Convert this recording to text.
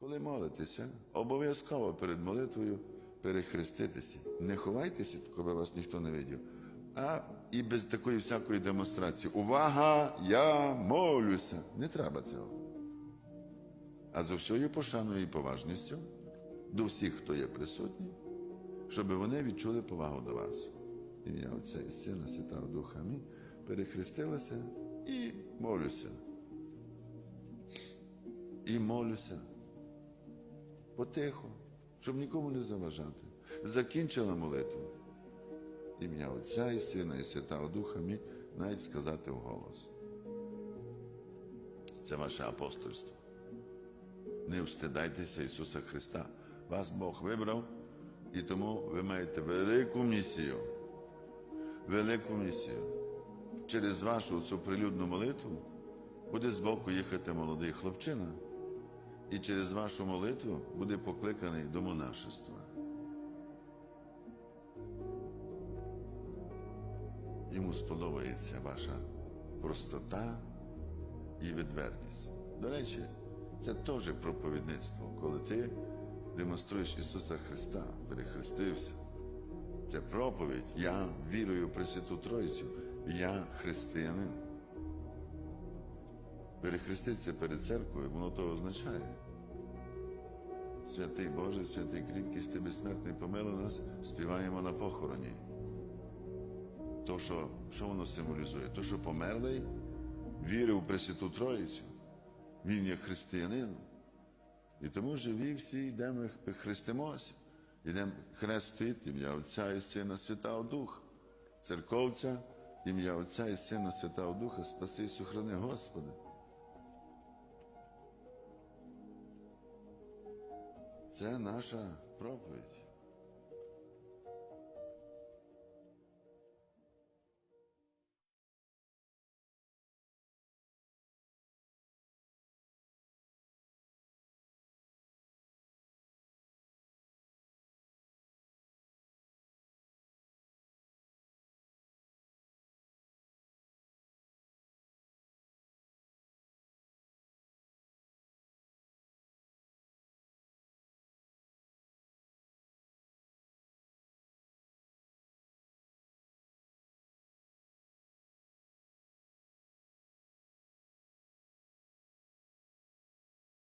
Коли молитеся, обов'язково перед молитвою перехреститися. Не ховайтеся, коли вас ніхто не видів, а і без такої всякої демонстрації. Увага! Я молюся. Не треба цього. А з усією пошаною і поважністю до всіх, хто є присутній, щоб вони відчули повагу до вас. Ім'я Отця і Сина, Святого Духа. Амінь. Перехрестилася і молюся. І молюся потихо, щоб нікому не заважати. Закінчила молитву. Ім'я Отця і Сина, і Святого Духа мій навіть сказати вголос. Це ваше апостольство. Не встидайтеся Ісуса Христа. Вас Бог вибрав, і тому ви маєте велику місію. Велику місію. Через вашу цю прилюдну молитву буде збоку їхати молодий хлопчина, і через вашу молитву буде покликаний до монашества. Йому сподобається ваша простота і відвертість. До речі, це теж проповідництво, коли ти демонструєш Ісуса Христа, перехрестився. Це проповідь. Я вірую в Пресвяту Троїцю. Я християнин. Перехреститися перед церквою, воно то означає. Святий Боже, святий кріпкість, ти безсмертний помилуй нас, співаємо на похороні. То, що, що воно символізує? То, що померлий вірив у Пресвяту Троїцю. Він є християнин. І тому живі всі йдемо хрестимося. Йдемо хрест стоїть ім'я Отця і Сина Святого Духа. Церковця, ім'я Отця і Сина Святого Духа, спаси і сохрани Господи. Це наша проповідь.